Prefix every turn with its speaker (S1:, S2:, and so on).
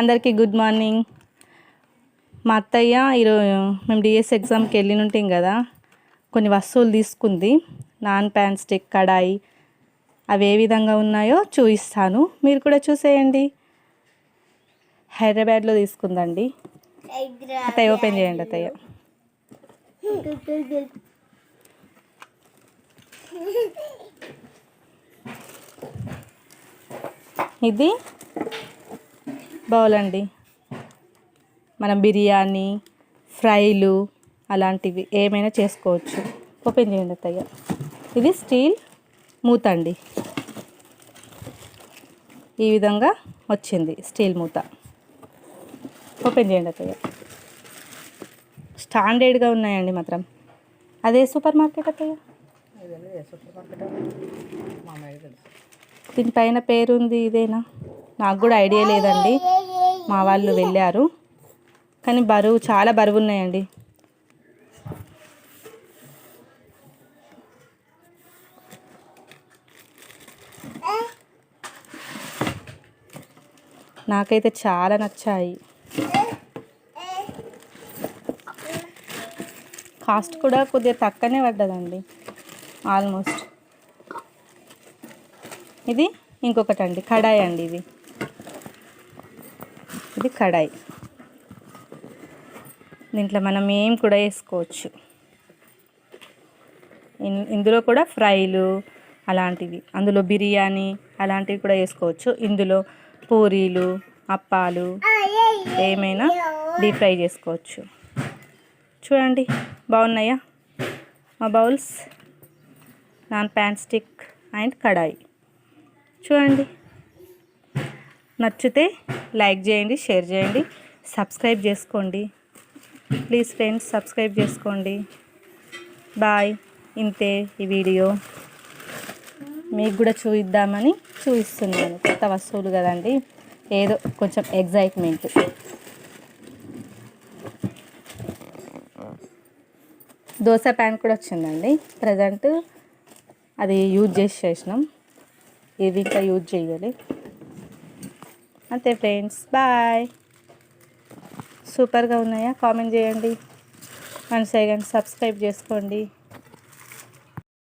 S1: అందరికీ good morning. మా అత్తయ్య ఈరోజు మేము డిఎస్ ఎగ్జామ్కి వెళ్ళి ఉంటాం కదా కొన్ని వస్తువులు తీసుకుంది. నాన్ ప్యాన్ స్టిక్ కడాయి అవి ఏ విధంగా ఉన్నాయో చూపిస్తాను. మీరు కూడా చూసేయండి. హైదరాబాద్లో తీసుకుందండి. అత్తయ్య ఓపెన్ చేయండి అత్తయ్య. ఇది బౌల్ అండి మనం బిర్యానీ ఫ్రైలు అలాంటివి ఏమైనా చేసుకోవచ్చు. ఓపెన్ చేయండి అత్తయ్య. ఇది స్టీల్ మూత అండి ఈ విధంగా వచ్చింది స్టీల్ మూత. ఓపెన్ చేయండి అత్తయ్య. స్టాండర్డ్గా ఉన్నాయండి మాత్రం. అదే సూపర్ మార్కెట్ అత్తయ్య? దీనిపైన పేరుంది ఇదేనా? నాకు కూడా ఐడియా లేదండి. మా వాళ్ళు వెళ్ళారు. కానీ బరువు చాలా బరువు ఉన్నాయండి నాకైతే చాలా నచ్చాయి. కాస్ట్ కూడా కొద్దిగా తక్కువనే పడ్డదండి. ఆల్మోస్ట్. ఇది ఇంకొకటి అండి కడాయి అండి ఇది. ఇది కడాయి. దీంట్లో మనం ఏం కూడా వేసుకోవచ్చు. ఇన్- ఇందులో కూడా ఫ్రైలు అలాంటివి అందులో బిర్యానీ అలాంటివి కూడా వేసుకోవచ్చు. ఇందులో పూరీలు అప్పాలు ఏమైనా డీప్ ఫ్రై చేసుకోవచ్చు. చూడండి బాగున్నాయా? మా bowls. Non pan stick and kadai. చూడండి. నచ్చితే లైక్ చేయండి షేర్ చేయండి సబ్స్క్రైబ్ చేసుకోండి. ప్లీజ్ ఫ్రెండ్స్ సబ్స్క్రైబ్ చేసుకోండి. బాయ్. ఇంతే ఈ వీడియో. మీకు కూడా చూపిద్దామని చూపిస్తున్నాను కొత్త వస్తువులు కదండి. ఏదో కొంచెం ఎగ్జైట్మెంట్ దోశ ప్యాన్ కూడా వచ్చిందండి. ప్రజెంట్ అది యూజ్ చేసి చేసినాం. ఇది ఇంకా యూజ్ చేయాలి. అంతే ఫ్రెండ్స్ బాయ్. సూపర్గా ఉన్నాయా? కామెంట్ చేయండి. అండ్ సెకండ్ సబ్స్క్రైబ్ చేసుకోండి.